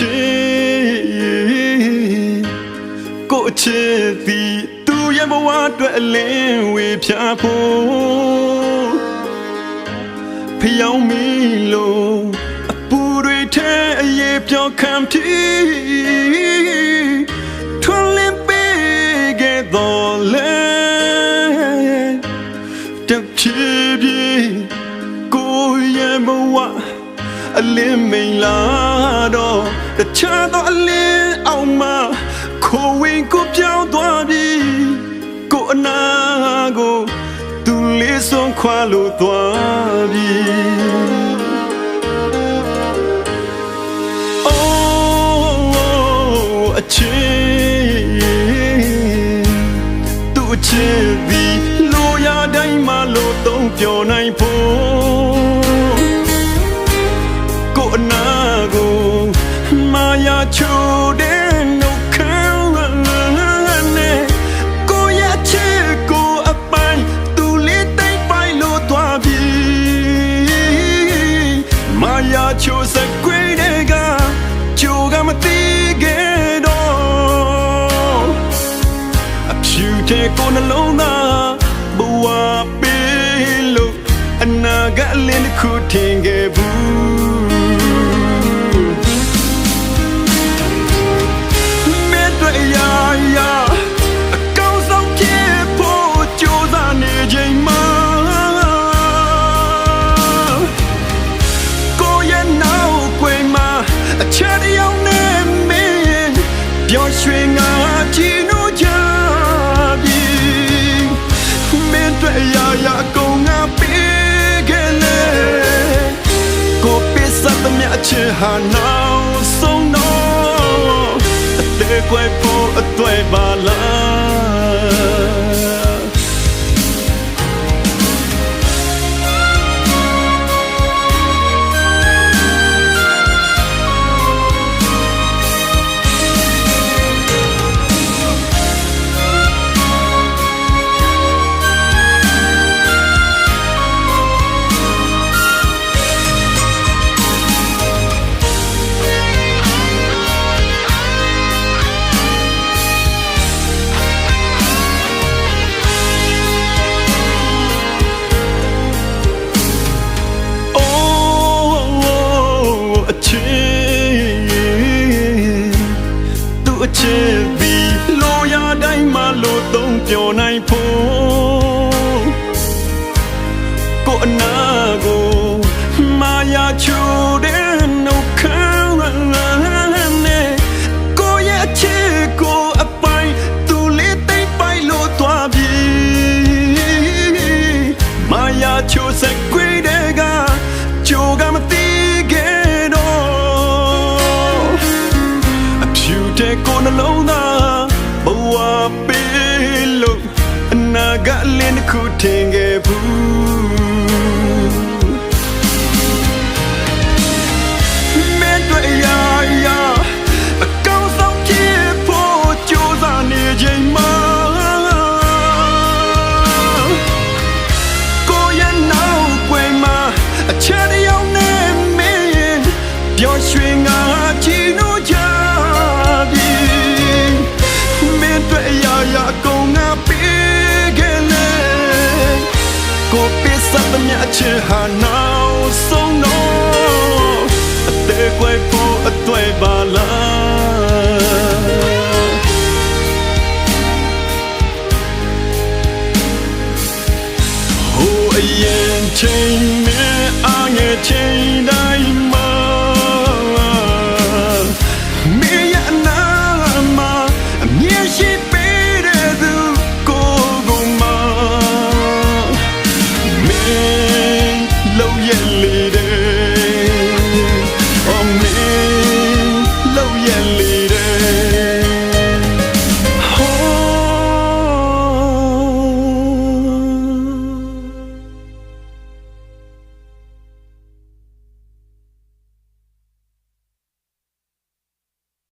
ချင်းကိုအချစ်သည်သူရဲ့ဘဝအတွက်အလင်းဝေဖြာဖို့ဖျောင်းမီလို့အပူတွေထဲအရေးပြောခံပြီးထွန်းလင်းပေးခဲ့တော်လဲတဖြည်းဖြည်းကိုရဲ့ဘဝ အလင်းမိန်လာတော့တခြားသောအလင်းအောင်မှာခိုးဝင်ကိုပြောင်းသွားပြီကိုအနာကိုသူလေးဆုံးခွာလို့သွားပြီ Oh အချင်းသူအချင်းဒီလိုရတိုင်းမှာလို့သုံးပြောနိုင်ဖို့ မသိခဲ့တော့အဖြူတဲ့ကိုနှလုံးသားဘဝပေးလို့အနာဂတ်လင်းတစ်ခုထင်ခဲ့ဘူးမဲတွေ့ရာရာအကောင်းဆုံးဖြစ်ဖို့ကြိုးစားနေချိန်မှာကိုရဲ့နောက်ကွယ်မှာအချက်တစ်ယောက်နဲ့မင်းပျော် ရွှင်ငါကြည့်လို့ကြပြီမင်းတွေ့ရရကုန်ငါပေးခဲ့လေကိုပစ္စတ်မြတ်ချင်ဟာနောက်ဆုံးတော့အသေးကွယ်ဖို့အတွေ့ပါလား ချင်းဒီလိုရတိုင်းမှာလို့သုံးပြောနိုင်ဖို့ နာဂတ်လင်းတစ်ခုထင်ခဲ့ဘူး အသေးကွယ်ဖို့အတွေ့ပါလားဟိုအရင်ချိန်